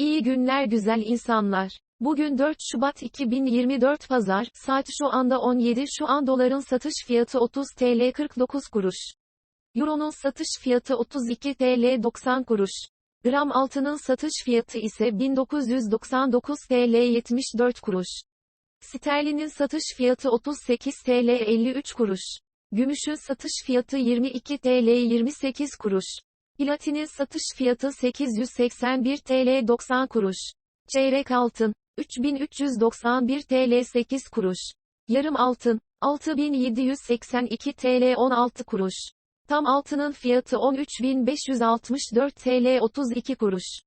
İyi günler güzel insanlar. Bugün 4 Şubat 2024 Pazar, saat şu anda 17 şu an doların satış fiyatı 30 TL 49 kuruş. Euro'nun satış fiyatı 32 TL 90 kuruş. Gram altının satış fiyatı ise 1999 TL 74 kuruş. Sterlinin satış fiyatı 38 TL 53 kuruş. Gümüşün satış fiyatı 22 TL 28 kuruş. Platinin satış fiyatı 881 TL 90 kuruş. Çeyrek altın 3391 TL 8 kuruş. Yarım altın 6782 TL 16 kuruş. Tam altının fiyatı 13564 TL 32 kuruş.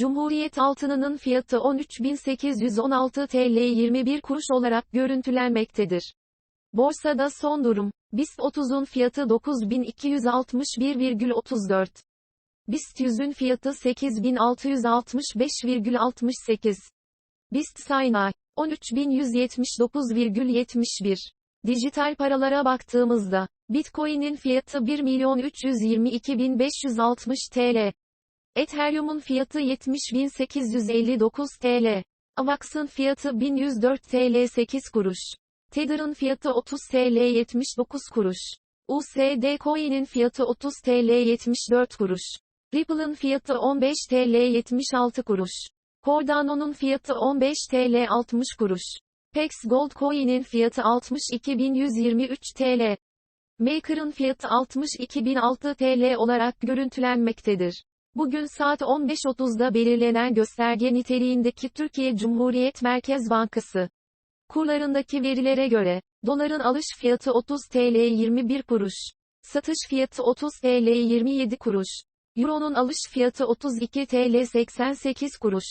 Cumhuriyet altınının fiyatı 13816 TL 21 kuruş olarak görüntülenmektedir. Borsada son durum. BIST 30'un fiyatı 9261,34. BIST 100'ün fiyatı 8665,68. BIST Saynay 13179,71. Dijital paralara baktığımızda, Bitcoin'in fiyatı 1.322.560 TL. Ethereum'un fiyatı 70.859 TL. Avax'ın fiyatı 1104 TL 8 kuruş. Tether'ın fiyatı 30 TL 79 kuruş. USD Coin'in fiyatı 30 TL 74 kuruş. Ripple'ın fiyatı 15 TL 76 kuruş. Cardano'nun fiyatı 15 TL 60 kuruş. Pex Gold Coin'in fiyatı 62.123 TL. Maker'ın fiyatı 62.006 TL olarak görüntülenmektedir. Bugün saat 15.30'da belirlenen gösterge niteliğindeki Türkiye Cumhuriyet Merkez Bankası kurlarındaki verilere göre, doların alış fiyatı 30 TL 21 kuruş, satış fiyatı 30 TL 27 kuruş, Euro'nun alış fiyatı 32 TL 88 kuruş,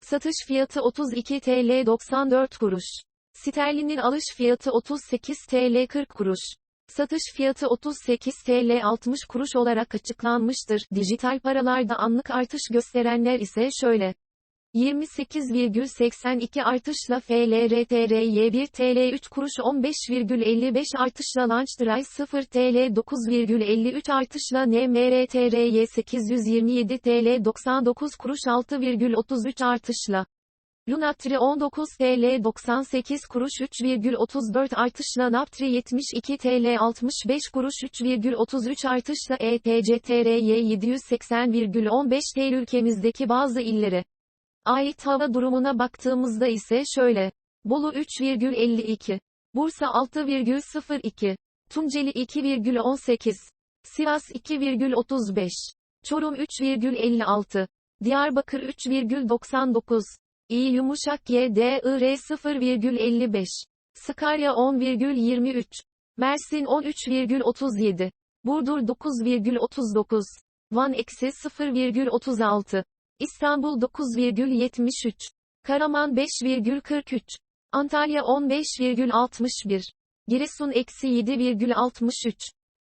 satış fiyatı 32 TL 94 kuruş, sterlinin alış fiyatı 38 TL 40 kuruş, satış fiyatı 38 TL 60 kuruş olarak açıklanmıştır. Dijital paralarda anlık artış gösterenler ise şöyle. 28,82 artışla FLRTRY 1 TL 3 kuruş 15,55 artışla Launchdray 0 TL 9,53 artışla NMRTRY 827 TL 99 kuruş 6,33 artışla Lunatri 19 TL 98 kuruş 3,34 artışla Naptri 72 TL 65 kuruş 3,33 artışla ETCTRY 780,15 TL ülkemizdeki bazı illere ait hava durumuna baktığımızda ise şöyle. Bolu 3,52. Bursa 6,02. Tunceli 2,18. Sivas 2,35. Çorum 3,56. Diyarbakır 3,99. İyi yumuşak YDIR 0,55. Sakarya 10,23. Mersin 13,37. Burdur 9,39. Van eksi 0,36. İstanbul 9,73. Karaman 5,43. Antalya 15,61. Giresun eksi 7,63.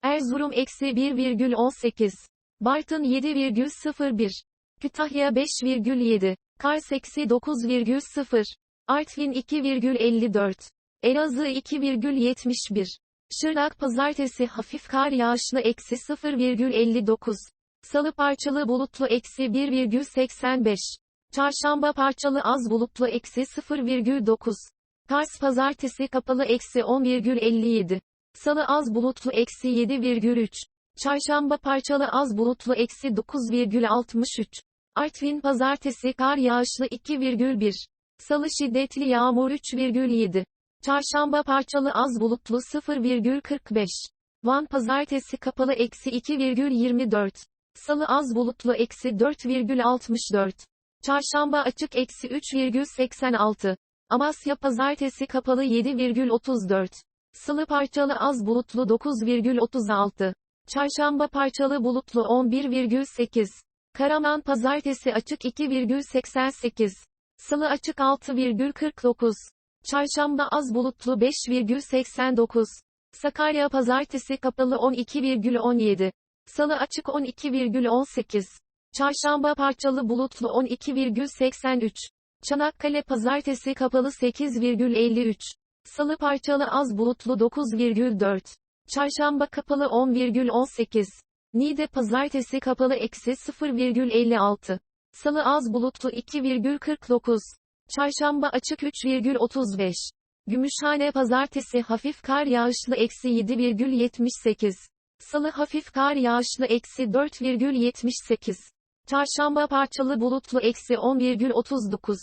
Erzurum eksi 1,18. Bartın 7,01. Kütahya 5,7. Kars eksi 9,0. Artvin 2,54. Elazığ 2,71. Şırnak pazartesi hafif kar yağışlı eksi 0,59. Salı parçalı bulutlu eksi 1,85. Çarşamba parçalı az bulutlu eksi 0,9. Kars pazartesi kapalı eksi 10,57. Salı az bulutlu eksi 7,3. Çarşamba parçalı az bulutlu eksi 9,63. Artvin pazartesi kar yağışlı 2,1. Salı şiddetli yağmur 3,7. Çarşamba parçalı az bulutlu 0,45. Van pazartesi kapalı eksi 2,24. Salı az bulutlu eksi 4,64. Çarşamba açık eksi 3,86. Amasya pazartesi kapalı 7,34. Salı parçalı az bulutlu 9,36. Çarşamba parçalı bulutlu 11,8. Karaman pazartesi açık 2,88. Salı açık 6,49. Çarşamba az bulutlu 5,89. Sakarya pazartesi kapalı 12,17. Salı açık 12,18. Çarşamba parçalı bulutlu 12,83. Çanakkale pazartesi kapalı 8,53. Salı parçalı az bulutlu 9,4. Çarşamba kapalı 10,18. Niğde pazartesi kapalı eksi 0,56. Salı az bulutlu 2,49. Çarşamba açık 3,35. Gümüşhane pazartesi hafif kar yağışlı eksi 7,78. Salı hafif kar yağışlı eksi 4,78. Çarşamba parçalı bulutlu eksi 10,39.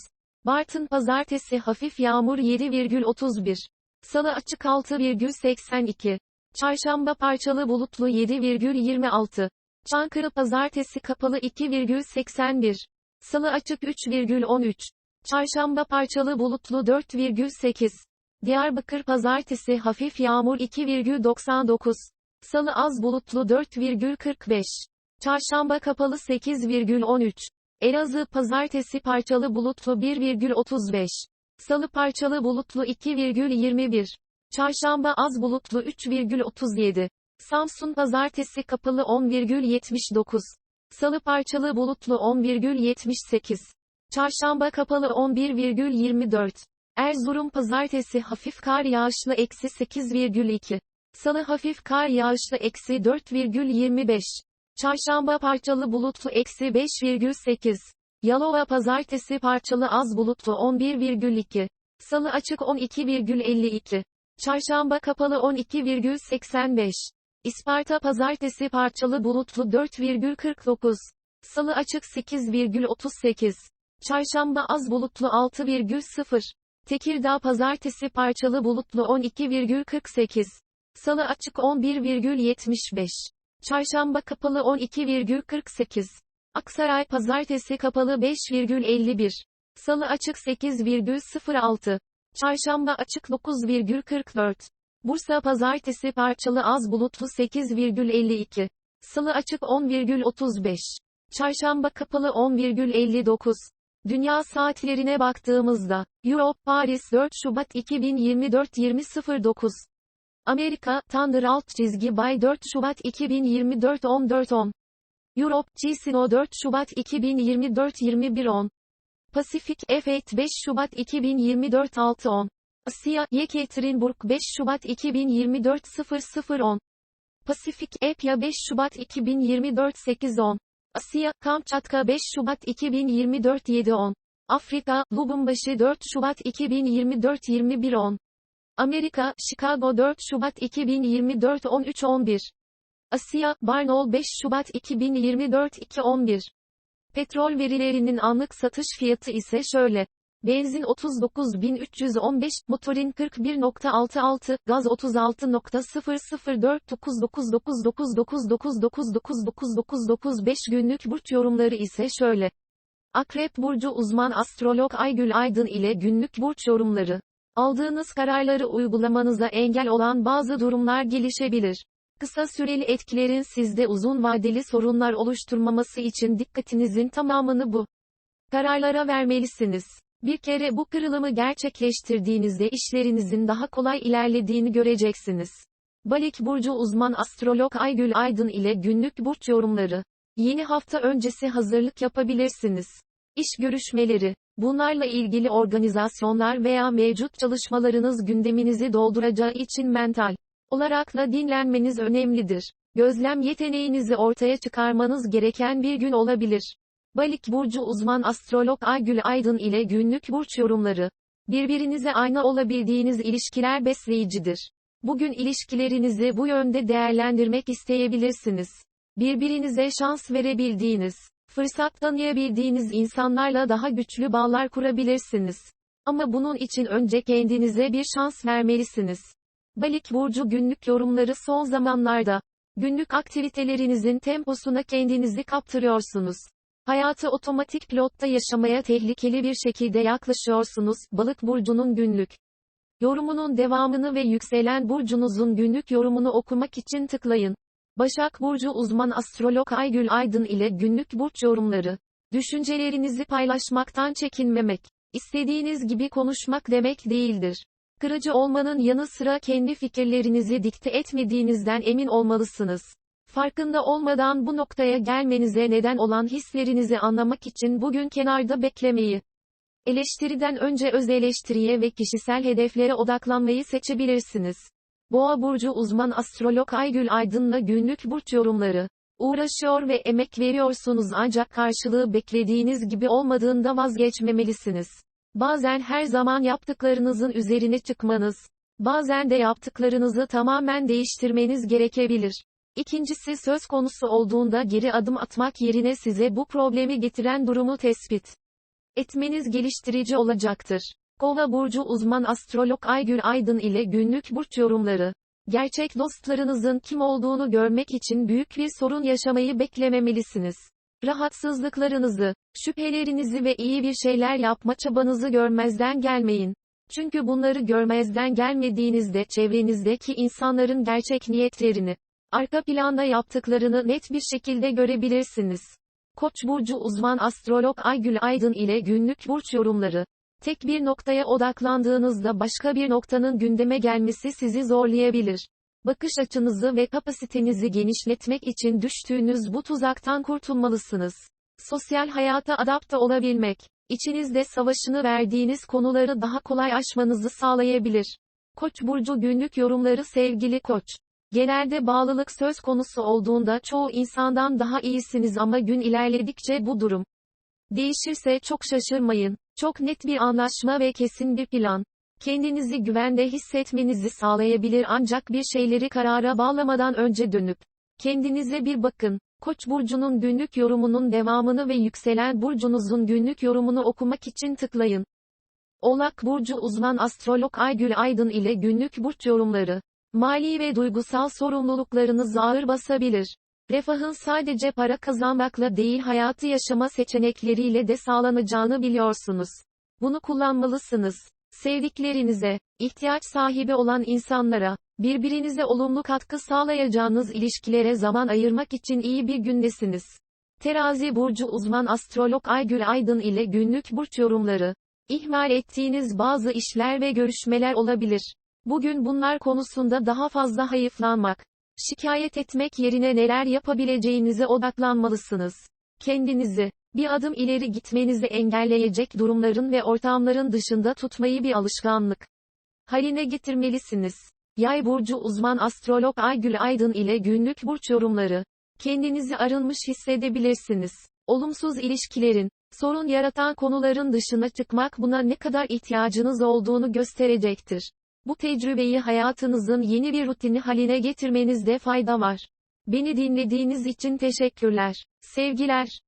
Bartın pazartesi hafif yağmur 7,31. Salı açık 6,82. Çarşamba parçalı bulutlu 7,26. Çankırı pazartesi kapalı 2,81. Salı açık 3,13. Çarşamba parçalı bulutlu 4,8. Diyarbakır pazartesi hafif yağmur 2,99. Salı az bulutlu 4,45. Çarşamba kapalı 8,13. Elazığ pazartesi parçalı bulutlu 1,35. Salı parçalı bulutlu 2,21. Çarşamba az bulutlu 3,37. Samsun pazartesi kapalı 10,79. Salı parçalı bulutlu 10,78. Çarşamba kapalı 11,24. Erzurum pazartesi hafif kar yağışlı eksi 8,2. Salı hafif kar yağışlı eksi 4,25. Çarşamba parçalı bulutlu eksi 5,8. Yalova pazartesi parçalı az bulutlu 11,2. Salı açık 12,52. Çarşamba kapalı 12,85. İsparta pazartesi parçalı bulutlu 4,49. Salı açık 8,38. Çarşamba az bulutlu 6,0. Tekirdağ pazartesi parçalı bulutlu 12,48. Salı açık 11,75. Çarşamba kapalı 12,48. Aksaray pazartesi kapalı 5,51. Salı açık 8,06. Çarşamba açık 9,44. Bursa pazartesi parçalı az bulutlu 8,52. Salı açık 10,35. Çarşamba kapalı 10,59. Dünya saatlerine baktığımızda, Europe Paris 4 Şubat 2024 20.09. Amerika, Thunder alt çizgi Bay 4 Şubat 2024 14.10. Europe, Cisino 4 Şubat 2024 21.10. Pasifik, F8 5 Şubat 2024 6.10. Asya, Yekaterinburg 5 Şubat 2024 00.10. Pasifik, Epya 5 Şubat 2024 8.10. Asya, Kamçatka 5 Şubat 2024 7.10. Afrika, Lubumbaşı 4 Şubat 2024 21.10. Amerika, Chicago 4 Şubat 2024 13.11. Asya, Barnaul 5 Şubat 2024 2.11. Petrol verilerinin anlık satış fiyatı ise şöyle. Benzin 39.315, motorin 41.66, gaz 36.004999999999995 günlük burç yorumları ise şöyle. Akrep Burcu uzman astrolog Aygül Aydın ile günlük burç yorumları. Aldığınız kararları uygulamanıza engel olan bazı durumlar gelişebilir. Kısa süreli etkilerin sizde uzun vadeli sorunlar oluşturmaması için dikkatinizin tamamını bu kararlara vermelisiniz. Bir kere bu kırılımı gerçekleştirdiğinizde işlerinizin daha kolay ilerlediğini göreceksiniz. Balik Burcu uzman astrolog Aygül Aydın ile günlük burç yorumları. Yeni hafta öncesi hazırlık yapabilirsiniz. İş görüşmeleri. Bunlarla ilgili organizasyonlar veya mevcut çalışmalarınız gündeminizi dolduracağı için mental olarak da dinlenmeniz önemlidir. Gözlem yeteneğinizi ortaya çıkarmanız gereken bir gün olabilir. Balik burcu uzman astrolog Aygül Aydın ile günlük burç yorumları. Birbirinize ayna olabildiğiniz ilişkiler besleyicidir. Bugün ilişkilerinizi bu yönde değerlendirmek isteyebilirsiniz. Birbirinize şans verebildiğiniz, fırsat tanıyabildiğiniz insanlarla daha güçlü bağlar kurabilirsiniz. Ama bunun için önce kendinize bir şans vermelisiniz. Balik burcu günlük yorumları son zamanlarda günlük aktivitelerinizin temposuna kendinizi kaptırıyorsunuz. Hayatı otomatik pilotta yaşamaya tehlikeli bir şekilde yaklaşıyorsunuz. Balık burcunun günlük yorumunun devamını ve yükselen burcunuzun günlük yorumunu okumak için tıklayın. Başak Burcu uzman astrolog Aygül Aydın ile günlük burç yorumları. Düşüncelerinizi paylaşmaktan çekinmemek, istediğiniz gibi konuşmak demek değildir. Kırıcı olmanın yanı sıra kendi fikirlerinizi dikte etmediğinizden emin olmalısınız. Farkında olmadan bu noktaya gelmenize neden olan hislerinizi anlamak için bugün kenarda beklemeyi, eleştiriden önce öz eleştiriye ve kişisel hedeflere odaklanmayı seçebilirsiniz. Boğa burcu uzman astrolog Aygül Aydın'la günlük burç yorumları Uğraşıyor ve emek veriyorsunuz ancak karşılığı beklediğiniz gibi olmadığında vazgeçmemelisiniz. Bazen her zaman yaptıklarınızın üzerine çıkmanız, bazen de yaptıklarınızı tamamen değiştirmeniz gerekebilir. İkincisi söz konusu olduğunda geri adım atmak yerine size bu problemi getiren durumu tespit etmeniz geliştirici olacaktır. Kova burcu uzman astrolog Aygül Aydın ile günlük burç yorumları. Gerçek dostlarınızın kim olduğunu görmek için büyük bir sorun yaşamayı beklememelisiniz. Rahatsızlıklarınızı, şüphelerinizi ve iyi bir şeyler yapma çabanızı görmezden gelmeyin. Çünkü bunları görmezden gelmediğinizde çevrenizdeki insanların gerçek niyetlerini, arka planda yaptıklarını net bir şekilde görebilirsiniz. Koç burcu uzman astrolog Aygül Aydın ile günlük burç yorumları. Tek bir noktaya odaklandığınızda başka bir noktanın gündeme gelmesi sizi zorlayabilir. Bakış açınızı ve kapasitenizi genişletmek için düştüğünüz bu tuzaktan kurtulmalısınız. Sosyal hayata adapte olabilmek, içinizde savaşını verdiğiniz konuları daha kolay aşmanızı sağlayabilir. Koç burcu günlük yorumları sevgili Koç. Genelde bağlılık söz konusu olduğunda çoğu insandan daha iyisiniz ama gün ilerledikçe bu durum değişirse çok şaşırmayın. Çok net bir anlaşma ve kesin bir plan, kendinizi güvende hissetmenizi sağlayabilir ancak bir şeyleri karara bağlamadan önce dönüp, kendinize bir bakın. Koç burcunun günlük yorumunun devamını ve yükselen burcunuzun günlük yorumunu okumak için tıklayın. Oğlak burcu uzman astrolog Aygül Aydın ile günlük burç yorumları. Mali ve duygusal sorumluluklarınız ağır basabilir. Refahın sadece para kazanmakla değil hayatı yaşama seçenekleriyle de sağlanacağını biliyorsunuz. Bunu kullanmalısınız. Sevdiklerinize, ihtiyaç sahibi olan insanlara, birbirinize olumlu katkı sağlayacağınız ilişkilere zaman ayırmak için iyi bir gündesiniz. Terazi burcu uzman astrolog Aygül Aydın ile günlük burç yorumları. İhmal ettiğiniz bazı işler ve görüşmeler olabilir. Bugün bunlar konusunda daha fazla hayıflanmak, şikayet etmek yerine neler yapabileceğinize odaklanmalısınız. Kendinizi, bir adım ileri gitmenizi engelleyecek durumların ve ortamların dışında tutmayı bir alışkanlık haline getirmelisiniz. Yay burcu uzman astrolog Aygül Aydın ile günlük burç yorumları. Kendinizi arınmış hissedebilirsiniz. Olumsuz ilişkilerin, sorun yaratan konuların dışına çıkmak buna ne kadar ihtiyacınız olduğunu gösterecektir. Bu tecrübeyi hayatınızın yeni bir rutini haline getirmenizde fayda var. Beni dinlediğiniz için teşekkürler. Sevgiler.